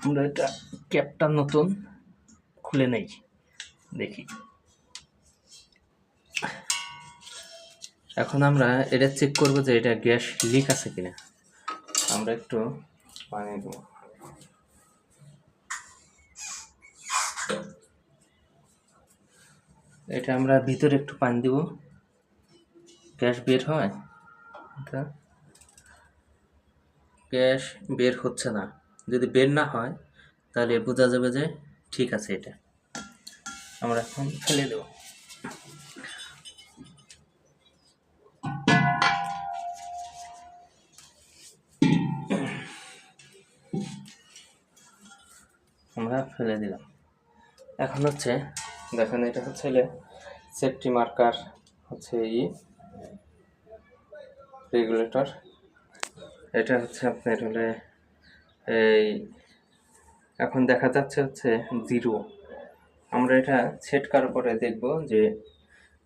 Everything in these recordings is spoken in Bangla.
আমরা এটা ক্যাপটা নতুন খুলে নেই। দেখি। এখন আমরা এটা চেক করব যে এটা গ্যাস লিক আছে কিনা। আমরা একটু পানি দেবো। এটা আমরা ভিতরে একটু পানি দিব। গ্যাস বের হয়? গ্যাস বের হচ্ছে না। যদি বের না হয়, তাহলে বোঝা যাবে যে ঠিক আছে এটা। আমরা এখন ফেলে দেব। আমরা ফেলে দিলাম। এখন হচ্ছে, দেখেন এটা হচ্ছে সেফটি মার্কার হচ্ছে ই রেগুলেটর এটা হচ্ছে আপনার হলে এই, এখন দেখা যাচ্ছে হচ্ছে জিরো। আমরা এটা সেট করার পরে দেখব যে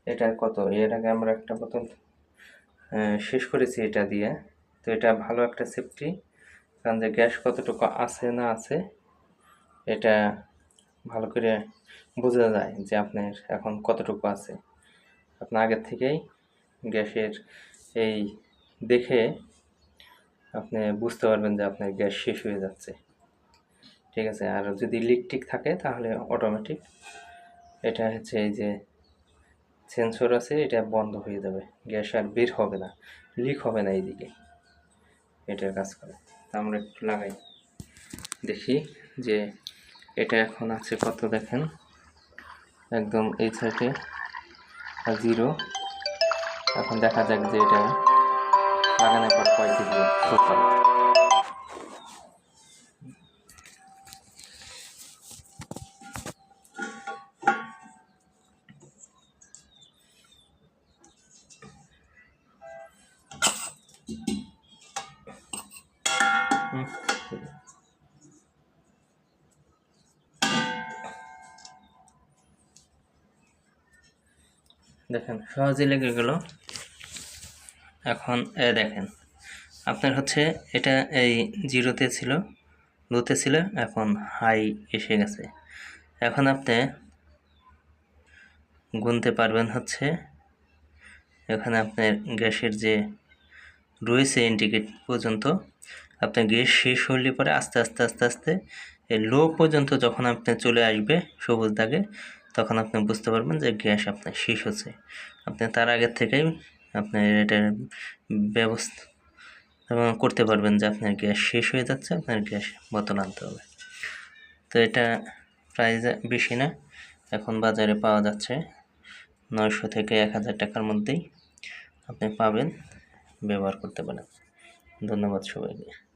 এটা কত। এর আগে আমরা একটা বোতল শেষ করেছি এটা দিয়ে। তো এটা ভালো একটা সেফটি কারণ যে গ্যাস কতটুকু আছে না আছে, এটা ভালো করে বোঝা যায় যে আপনার এখন কতটুকু আছে। আপনার আগের থেকেই গ্যাসের এই দেখে আপনি বুঝতে পারবেন যে আপনার গ্যাস শেষ হয়ে যাচ্ছে। ঠিক আছে? আর যদি লিক টিক থাকে তাহলে অটোমেটিক এটা হচ্ছে এই যে সেন্সর আছে, এটা বন্ধ হয়ে যাবে। গ্যাস আর বের হবে না লিক হবে না এইদিকে। এটার কাজ করে। আমরা একটু লাগাই। দেখি যে এটা এখন আছে কত দেখেন? একদম এই সাইডে জিরো এখন দেখা যাক যে এটা লাগানোর পর কয় কেজি শো করে হুম। দেখেন সহজে লেগে গেল এখন দেখেন, আপনার হচ্ছে এটা এই জিরোতে ছিল লোতে ছিল, এখন হাই এসে গেছে। এখন আপনি গুনতে পারবেন হচ্ছে, এখানে আপনার গ্যাসের যে রয়েছে ইন্ডিকেট পর্যন্ত, আপনার গ্যাস শেষ হলে পরে আস্তে আস্তে আস্তে আস্তে এই লো পর্যন্ত যখন আপনি চলে আসবে সবুজ দাগে, তখন আপনি বুঝতে পারবেন যে গ্যাস আপনার শেষ হচ্ছে। আপনি তার আগের থেকেই আপনার এটার ব্যবস্থা করতে পারবেন যে আপনার গ্যাস শেষ হয়ে যাচ্ছে, আপনার গ্যাস বোতল আনতে হবে। তো এটা প্রাইস বেশি না, এখন বাজারে পাওয়া যাচ্ছে নয়শো থেকে এক হাজার টাকার মধ্যেই। আপনি পাবেন, ব্যবহার করতে পারেন। ধন্যবাদ সবাইকে।